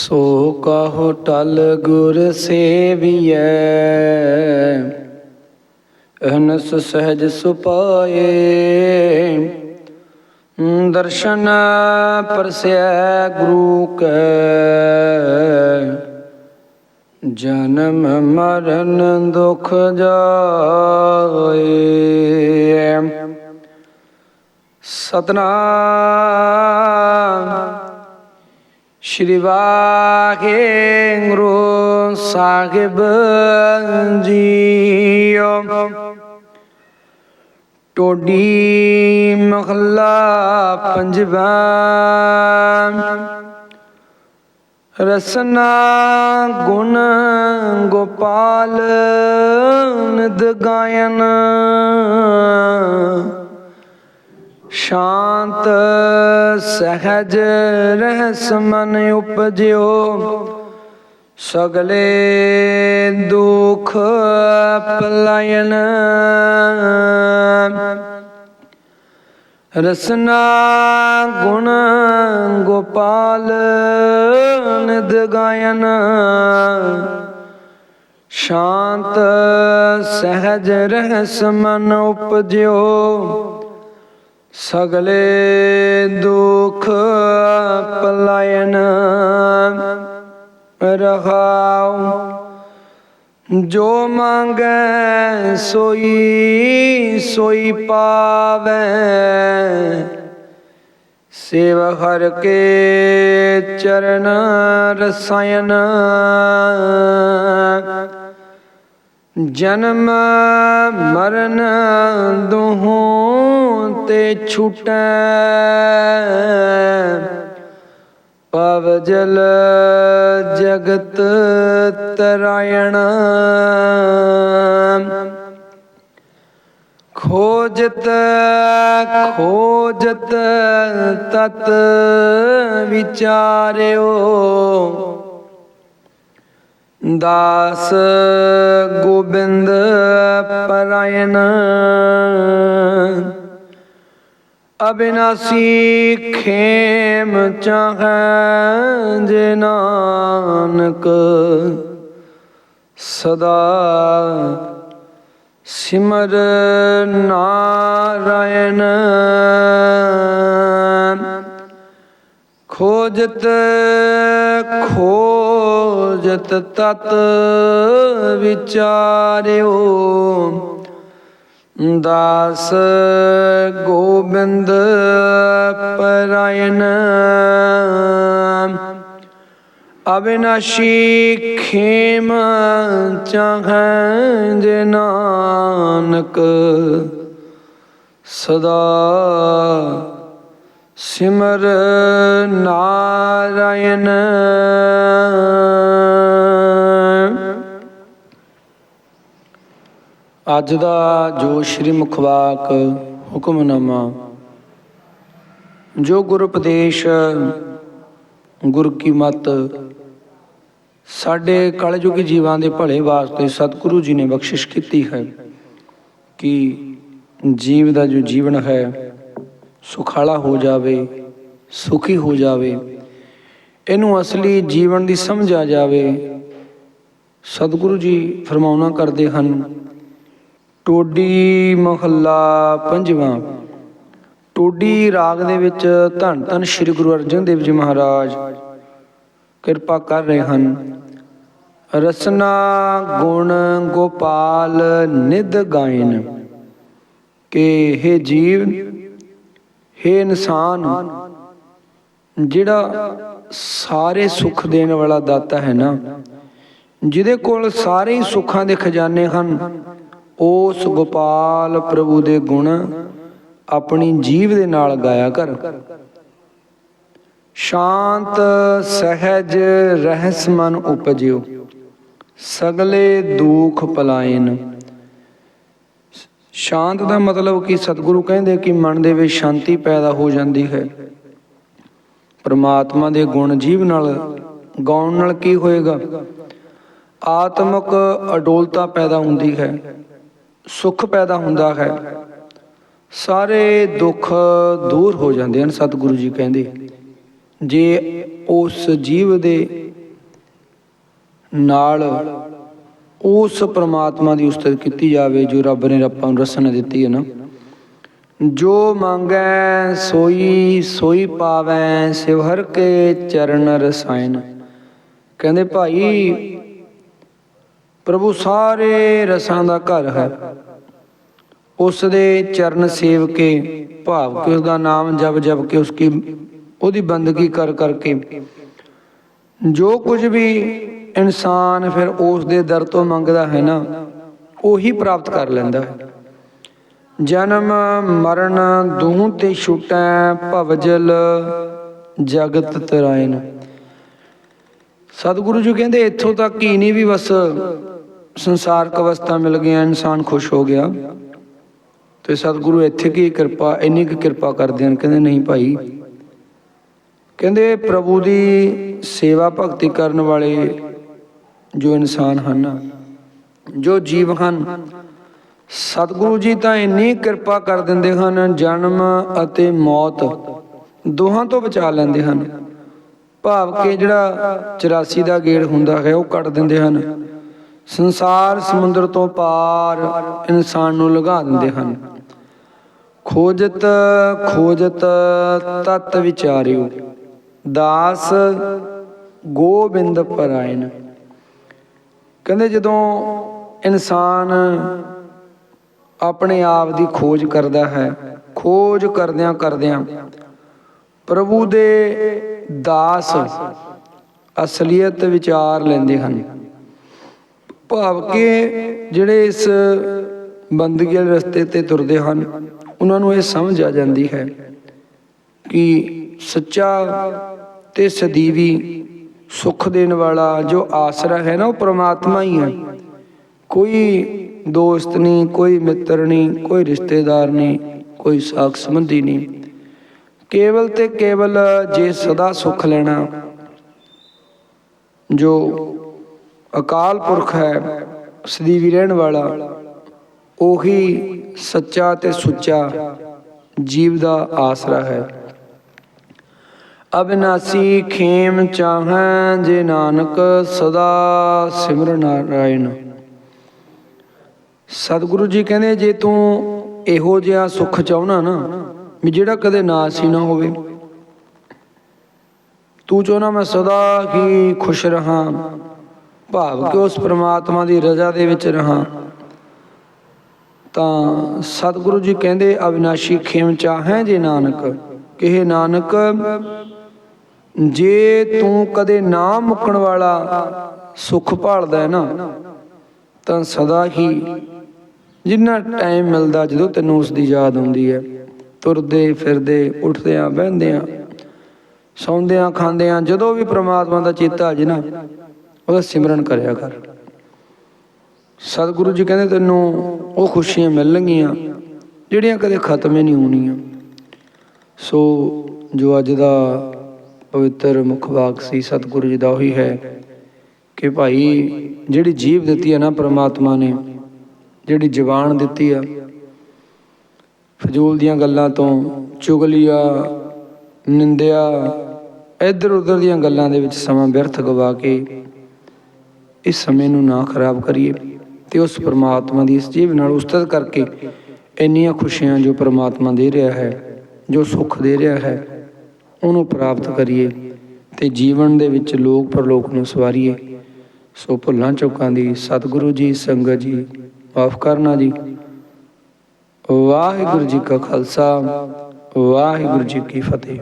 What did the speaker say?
ਸੋ ਕਹੋ ਟਲ ਗੁਰ ਸੇਵੀਐ। ਅਹਨਸ ਸਹਿਜ ਸੁਪਾਏ। ਦਰਸ਼ਨ ਪਰਸੈ ਗੁਰੂ ਕੈ। ਜਨਮ ਮਰਨ ਦੁਖ ਜਾਏ। ਸਤਨਾਮ ਸ਼੍ਰੀ ਵਾਹਿਗੁਰੂ ਸਾਹਿਬ ਜੀਓ। ਟੋਡੀ ਮਹੱਲਾ ਪੰਜਵਾ। ਰਸਨਾ ਗੁਣ ਗੋਪਾਲ ਨਿਦ ਗਾਇਨ। ਸ਼ਾਂਤ ਸਹਜ ਰਹਿਸ ਮਨ ਉਪਜਿਓ, ਸਗਲੇ ਦੁਖ ਪਲਾਇਨ ਰਸਨਾ ਗੁਣ ਗੋਪਾਲ ਨਿਦ ਗਾਇਨ। ਸ਼ਾਂਤ ਸਹਜ ਰਹਿਸ ਮਨ ਉਪਜਿਓ ਸਗਲੇ ਦੁਖ ਪਲਾਇਨ ਰਹਾਉ ਜੋ ਮੰਗੈ ਸੋਈ ਸੋਈ ਪਾਵੈ। ਸੇਵ ਹਰ ਕੇ ਚਰਨ ਰਸਾਇਨ ਜਨਮ ਮਰਨ ਦੁਹੋਂ ਤੇ ਛੁਟੈ। ਪਵ ਜਲ ਜਗਤ ਤਰਾਇਣ। ਖੋਜਤ ਖੋਜਤ ਤਤ ਵਿਚਾਰਿਓ। ਦਾਸ ਗੋਬਿੰਦ ਪਰਾਇਣ। ਅਬਿਨਾਸੀ ਖੇਮ ਚਾਹੈ ਜੇ ਨਾਨਕ। ਸਦਾ ਸਿਮਰ ਨਾਰਾਇਣ। ਖੋਜਤ ਖੋਜਤ ਤਤ ਵਿਚਾਰਿਓ। ਦਾਸ ਗੋਬਿੰਦ ਪਰਾਇਣ ਅਬਿਨਾਸ਼ੀ ਖੇਮ ਚਾਹੈ ਜੇ ਨਾਨਕ ਸਦਾ ਸਿਮਰ ਨਾਰਾਇਣ। ਅੱਜ ਦਾ ਜੋ ਸ਼੍ਰੀ ਮੁਖਵਾਕ ਹੁਕਮਨਾਮਾ, ਜੋ ਗੁਰ ਉਪਦੇਸ਼, ਗੁਰ ਕੀ ਮਤ, ਸਾਡੇ ਕਲਯੁਗੀ ਜੀਵਾਂ ਦੇ ਭਲੇ ਵਾਸਤੇ ਸਤਿਗੁਰੂ ਜੀ ਨੇ ਬਖਸ਼ਿਸ਼ ਕੀਤੀ ਹੈ ਕਿ ਜੀਵ ਦਾ ਜੋ ਜੀਵਨ ਹੈ ਸੁਖਾਲਾ ਹੋ ਜਾਵੇ, ਸੁਖੀ ਹੋ ਜਾਵੇ। ਇਹਨੂੰ ਅਸਲੀ ਜੀਵਨ ਦੀ ਸਮਝ ਆ ਜਾਵੇ। ਸਤਿਗੁਰੂ ਜੀ ਫਰਮਾਉਣਾ ਕਰਦੇ ਹਨ, ਟੋਡੀ ਮਹੱਲਾ ਪੰਜਵਾਂ। ਟੋਡੀ ਰਾਗ ਦੇ ਵਿੱਚ ਧੰਨ ਧੰਨ ਸ੍ਰੀ ਗੁਰੂ ਅਰਜਨ ਦੇਵ ਜੀ ਮਹਾਰਾਜ ਕਿਰਪਾ ਕਰ ਰਹੇ ਹਨ। ਰਸਨਾ ਗੁਣ ਗੋਪਾਲ ਨਿਦ ਗਾਇਨ, ਕਿ हे ਜੀਵ हे ਇਨਸਾਨ, ਜਿਹੜਾ ਸਾਰੇ ਸੁੱਖ ਦੇਣ ਵਾਲਾ ਦਾਤਾ ਹੈ ਨਾ, ਜਿਹਦੇ ਕੋਲ ਸਾਰੇ ਹੀ ਸੁੱਖਾਂ ਦੇ ਖਜ਼ਾਨੇ ਹਨ, ਉਸ ਗੋਪਾਲ ਪ੍ਰਭੂ ਦੇ ਗੁਣ ਆਪਣੀ ਜੀਵ ਦੇ ਨਾਲ ਗਾਇਆ ਕਰ। ਸ਼ਾਂਤ, ਸਹਿਜ, ਰਹਿਸ ਮਨ ਉਪਜਿਓ, ਸਗਲੇ ਦੁੱਖ ਪਲਾਇਨ। ਸ਼ਾਂਤ ਦਾ ਮਤਲਬ ਕਿ ਸਤਿਗੁਰੂ ਕਹਿੰਦੇ ਕਿ ਮਨ ਦੇ ਵਿੱਚ ਸ਼ਾਂਤੀ ਪੈਦਾ ਹੋ ਜਾਂਦੀ ਹੈ। ਪਰਮਾਤਮਾ ਦੇ ਗੁਣ ਜੀਵ ਨਾਲ ਗਾਉਣ ਨਾਲ ਕੀ ਹੋਏਗਾ? ਆਤਮਿਕ ਅਡੋਲਤਾ ਪੈਦਾ ਹੁੰਦੀ ਹੈ, ਸੁੱਖ ਪੈਦਾ ਹੁੰਦਾ ਹੈ। ਸਾਰੇ ਦੁੱਖ ਦੂਰ ਹੋ ਜਾਂਦੇ ਹਨ, ਸਤਿਗੁਰੂ ਜੀ ਕਹਿੰਦੇ। ਜੇ ਉਸ ਜੀਵ ਦੇ ਨਾਲ ਉਸ ਪ੍ਰਮਾਤਮਾ ਦੀ ਉਸਤਤ ਕੀਤੀ ਜਾਵੇ ਜੋ ਰੱਬ ਨੇ ਆਪਾਂ ਨੂੰ ਰਸਨਾ ਦਿੱਤੀ ਹੈ ਨਾ। ਜੋ ਮੰਗੈ ਸੋਈ ਸੋਈ ਪਾਵੈ ਸਿਵ ਕੇ ਚਰਨ ਰਸਾਇਨ ਕਹਿੰਦੇ ਭਾਈ, ਪ੍ਰਭੂ ਸਾਰੇ ਰਸਾਂ ਦਾ ਘਰ ਹੈ। ਉਸ ਦੇ ਚਰਨ ਸੇਵ ਕੇ, ਭਾਵ ਕਿ ਉਸ ਦਾ ਨਾਮ ਜਪ ਜਪ ਕੇ ਉਸकी ਉਹਦੀ ਬੰਦਗੀ ਕਰ ਕਰਕੇ ਜੋ ਕੁਝ ਵੀ ਇਨਸਾਨ ਫਿਰ ਉਸ ਦੇ ਦਰ ਤੋਂ ਮੰਗਦਾ ਹੈ ਨਾ, ਉਹੀ ਪ੍ਰਾਪਤ ਕਰ ਲੈਂਦਾ। ਹੈ ਜਨਮ, ਮਰਨ, ਦੂਹ ਤੇ ਛੁਟੈ, ਭਵਜਲ, ਜਗਤ ਤਰਾਇਨ ਸਤਿਗੁਰੂ ਜੀ ਕਹਿੰਦੇ, ਇੱਥੋਂ ਤੱਕ ਹੀ ਨਹੀਂ ਵੀ ਬਸ ਸੰਸਾਰਕ ਅਵਸਥਾ ਮਿਲ ਗਿਆ ਇਨਸਾਨ ਖੁਸ਼ ਹੋ ਗਿਆ। ਤੇ ਸਤਿਗੁਰੂ ਇੱਥੇ ਕੀ ਕਿਰਪਾ, ਇੰਨੀ ਕੁ ਕਿਰਪਾ ਕਰਦੇ ਹਨ, ਕਹਿੰਦੇ, ਨਹੀਂ ਭਾਈ। ਕਹਿੰਦੇ, ਪ੍ਰਭੂ ਦੀ ਸੇਵਾ ਭਗਤੀ ਕਰਨ ਵਾਲੇ ਜੋ ਇਨਸਾਨ ਹਨ, ਜੋ ਜੀਵ ਹਨ, ਸਤਿਗੁਰੂ ਜੀ ਤਾਂ ਇੰਨੀ ਕਿਰਪਾ ਕਰ ਦਿੰਦੇ ਹਨ, ਜਨਮ ਅਤੇ ਮੌਤ ਦੋਹਾਂ ਤੋਂ ਬਚਾ ਲੈਂਦੇ ਹਨ। ਭਾਵ ਕਿ ਜਿਹੜਾ 84 ਦਾ ਗੇੜ ਹੁੰਦਾ ਹੈ, ਉਹ ਕੱਟ ਦਿੰਦੇ ਹਨ। ਸੰਸਾਰ ਸਮੁੰਦਰ ਤੋਂ ਪਾਰ ਇਨਸਾਨ ਨੂੰ ਲਗਾ ਦਿੰਦੇ ਹਨ। ਖੋਜਤ ਖੋਜਤ ਤਤ ਵਿਚਾਰਿਓ, ਦਾਸ ਗੋਬਿੰਦ ਪਰਾਇਣ। ਕਹਿੰਦੇ ਜਦੋਂ ਇਨਸਾਨ ਆਪਣੇ ਆਪ ਦੀ ਖੋਜ ਕਰਦਾ ਹੈ, ਖੋਜ ਕਰਦਿਆਂ ਕਰਦਿਆਂ ਪ੍ਰਭੂ ਦੇ ਦਾਸ ਅਸਲੀਅਤ ਵਿਚਾਰ ਲੈਂਦੇ ਹਨ। ਭਾਵ ਕਿ ਜਿਹੜੇ ਇਸ ਬੰਦਗੀ ਵਾਲੇ ਰਸਤੇ ਤੇ ਤੁਰਦੇ ਹਨ, ਉਹਨਾਂ ਨੂੰ ਇਹ ਸਮਝ ਆ ਜਾਂਦੀ ਹੈ ਕਿ ਸੱਚਾ ਤੇ ਸਦੀਵੀ ਸੁੱਖ ਦੇਣ ਵਾਲਾ ਜੋ ਆਸਰਾ ਹੈ ਨਾ, ਉਹ ਪ੍ਰਮਾਤਮਾ ਹੀ ਹੈ। ਕੋਈ ਦੋਸਤ ਨਹੀਂ, ਕੋਈ ਮਿੱਤਰ ਨਹੀਂ, ਕੋਈ ਰਿਸ਼ਤੇਦਾਰ ਨਹੀਂ, ਕੋਈ ਸਾਖ ਸੰਬੰਧੀ ਨਹੀਂ। ਕੇਵਲ ਤੇ ਕੇਵਲ ਜੇ ਸਦਾ ਸੁਖ ਲੈਣਾ, ਜੋ ਅਕਾਲ ਪੁਰਖ ਹੈ, ਸਦੀਵੀ ਰਹਿਣ ਵਾਲਾ, ਉਹੀ ਸੱਚਾ ਤੇ ਸੁੱਚਾ ਜੀਵ ਦਾ ਆਸਰਾ ਹੈ। ਅਬਿਨਾਸੀ ਖੇਮ ਚਾਹੈ ਜੇ ਨਾਨਕ ਸਦਾ ਸਿਮਰ ਨਾਰਾਇਣ। ਸਤਿਗੁਰੂ ਜੀ ਕਹਿੰਦੇ, ਜੇ ਤੂੰ ਇਹੋ ਜਿਹਾ ਸੁੱਖ ਚਾਹਣਾ ਨਾ, ਵੀ ਜਿਹੜਾ ਕਦੇ ਨਾਸ ਹੀ ਨਾ ਹੋਵੇ, ਤੂੰ ਚਾਹਣਾ ਮੈਂ ਸਦਾ ਹੀ ਖੁਸ਼ ਰਹਾ, ਭਾਵ ਕਿ ਉਸ ਪ੍ਰਮਾਤਮਾ ਦੀ ਰਜ਼ਾ ਦੇ ਵਿੱਚ ਰਹਾ। ਤਾਂ ਸਤਿਗੁਰੂ ਜੀ ਕਹਿੰਦੇ ਅਵਿਨਾਸ਼ੀ ਖੇਮ ਚਾਹੈ ਜੇ ਨਾਨਕ, ਕਿਹੇ ਨਾਨਕ ਜੇ ਤੂੰ ਕਦੇ ਨਾ ਮੁੱਕਣ ਵਾਲਾ ਸੁੱਖ ਭਾਲਦਾ ਹੈ ਨਾ, ਤਾਂ ਸਦਾ ਹੀ ਜਿੰਨਾ ਟਾਈਮ ਮਿਲਦਾ ਜਦੋਂ ਤੈਨੂੰ ਉਸ ਦੀ ਯਾਦ ਆਉਂਦੀ ਹੈ। ਤੁਰਦੇ ਫਿਰਦੇ ਉੱਠਦਿਆਂ ਬਹਿੰਦਿਆਂ, ਸੌਂਦਿਆਂ ਖਾਂਦਿਆਂ ਜਦੋਂ ਵੀ ਪ੍ਰਮਾਤਮਾ ਦਾ ਚੇਤਾ ਆ ਜੇ ਨਾ, ਉਹਦਾ ਸਿਮਰਨ ਕਰਿਆ ਕਰ। ਸਤਿਗੁਰੂ ਜੀ ਕਹਿੰਦੇ ਤੈਨੂੰ ਉਹ ਖੁਸ਼ੀਆਂ ਮਿਲਣਗੀਆਂ ਜਿਹੜੀਆਂ ਕਦੇ ਖਤਮ ਹੀ ਨਹੀਂ ਹੋਣੀਆਂ। ਸੋ ਜੋ ਅੱਜ ਦਾ ਪਵਿੱਤਰ ਮੁੱਖ ਵਾਕ ਸੀ, ਸਤਿਗੁਰੂ ਜੀ ਦਾ ਉਹੀ ਹੈ ਕਿ ਭਾਈ ਜਿਹੜੀ ਜੀਵ ਦਿੱਤੀ ਹੈ ਨਾ ਪ੍ਰਮਾਤਮਾ ਨੇ, ਜਿਹੜੀ ਜ਼ਬਾਨ ਦਿੱਤੀ ਆ, ਫਜ਼ੂਲ ਦੀਆਂ ਗੱਲਾਂ ਤੋਂ ਚੁਗਲੀਆ, ਨਿੰਦਿਆ ਇੱਧਰ ਉੱਧਰ ਦੀਆਂ ਗੱਲਾਂ ਦੇ ਵਿੱਚ ਸਮਾਂ ਵਿਅਰਥ ਗਵਾ ਕੇ ਇਸ ਸਮੇਂ ਨੂੰ ਨਾ ਖਰਾਬ ਕਰੀਏ ਤੇ ਉਸ ਪ੍ਰਮਾਤਮਾ ਦੀ ਇਸ ਜੀਵ ਨਾਲ ਉਸਤਤ ਕਰਕੇ ਇੰਨੀਆਂ ਖੁਸ਼ੀਆਂ ਜੋ ਪ੍ਰਮਾਤਮਾ ਦੇ ਰਿਹਾ ਹੈ, ਜੋ ਸੁੱਖ ਦੇ ਰਿਹਾ ਹੈ ਉਹਨੂੰ ਪ੍ਰਾਪਤ ਕਰੀਏ ਤੇ ਜੀਵਨ ਦੇ ਵਿੱਚ ਲੋਕ ਪਰਲੋਕ ਨੂੰ ਸਵਾਰੀਏ। ਸੋ ਭੁੱਲਾਂ ਚੁੱਕਾਂ ਦੀ ਸਤਿਗੁਰੂ ਜੀ, ਸੰਗਤ ਜੀ, ਮਾਫ ਕਰਨਾ ਜੀ। ਵਾਹਿਗੁਰੂ ਜੀ ਕਾ ਖਾਲਸਾ, ਵਾਹਿਗੁਰੂ ਜੀ ਕੀ ਫਤਿਹ।